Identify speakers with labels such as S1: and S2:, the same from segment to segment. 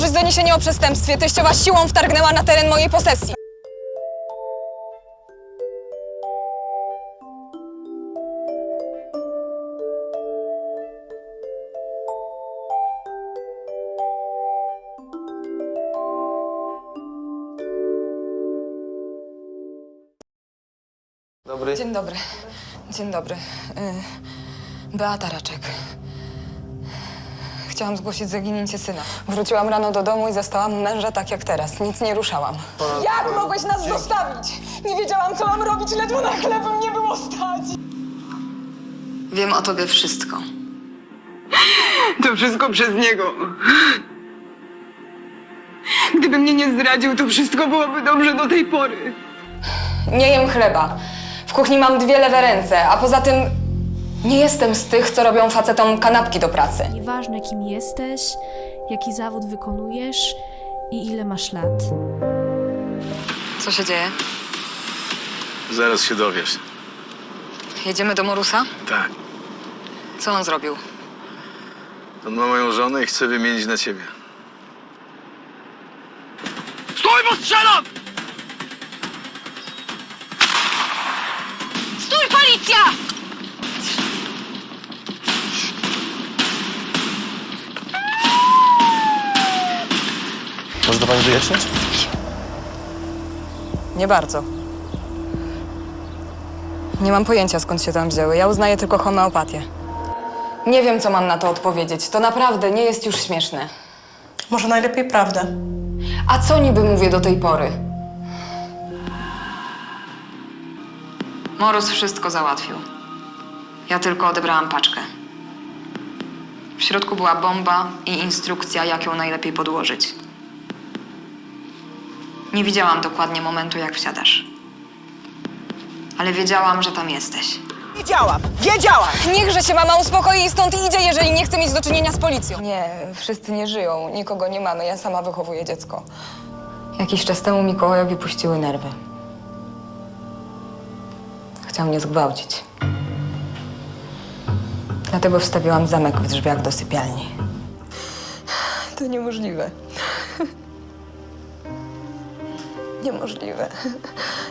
S1: złożyć doniesienie o przestępstwie. Teściowa siłą wtargnęła na teren mojej posesji.
S2: Dobry.
S1: Dzień dobry. Dzień dobry. Y, Beata Raczek. Chciałam zgłosić zaginięcie syna. Wróciłam rano do domu i zastałam męża tak jak teraz. Nic nie ruszałam. Jak mogłeś nas zostawić? Nie wiedziałam, co mam robić, ledwo na chleb mnie było stać. Wiem o tobie wszystko.
S3: To wszystko przez niego. Gdyby mnie nie zdradził, to wszystko byłoby dobrze do tej pory.
S1: Nie jem chleba. W kuchni mam dwie lewe ręce, a poza tym nie jestem z tych, co robią facetom kanapki do pracy.
S4: Nieważne kim jesteś, jaki zawód wykonujesz i ile masz lat.
S1: Co się dzieje?
S5: Zaraz się dowiesz.
S1: Jedziemy do Morusa?
S5: Tak.
S1: Co on zrobił?
S5: On ma moją żonę i chce wymienić na ciebie.
S2: Stój, bo strzelam! Może to pani wyjaśnić?
S1: Nie bardzo. Nie mam pojęcia, skąd się tam wzięły. Ja uznaję tylko homeopatię. Nie wiem, co mam na to odpowiedzieć. To naprawdę nie jest już śmieszne.
S6: Może najlepiej prawdę.
S1: A co niby mówię do tej pory? Morus wszystko załatwił. Ja tylko odebrałam paczkę. W środku była bomba i instrukcja, jak ją najlepiej podłożyć. Nie widziałam dokładnie momentu, jak wsiadasz. Ale wiedziałam, że tam jesteś.
S6: Wiedziałam! Wiedziałam!
S1: Niechże się mama uspokoi i stąd idzie, jeżeli nie chce mieć do czynienia z policją. Nie, wszyscy nie żyją, nikogo nie mamy, ja sama wychowuję dziecko. Jakiś czas temu Mikołajowi puściły nerwy. Chciał mnie zgwałcić. Dlatego wstawiłam zamek w drzwiach do sypialni. To niemożliwe. Niemożliwe.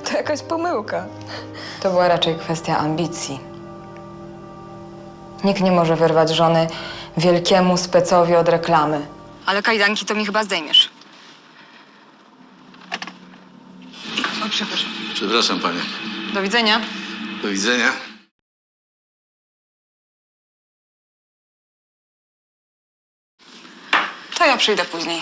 S1: To jakaś pomyłka. To była raczej kwestia ambicji. Nikt nie może wyrwać żony wielkiemu specowi od reklamy. Ale kajdanki to mi chyba zdejmiesz. O, przepraszam.
S5: Przepraszam panie.
S1: Do widzenia.
S5: Do widzenia.
S1: To ja przyjdę później.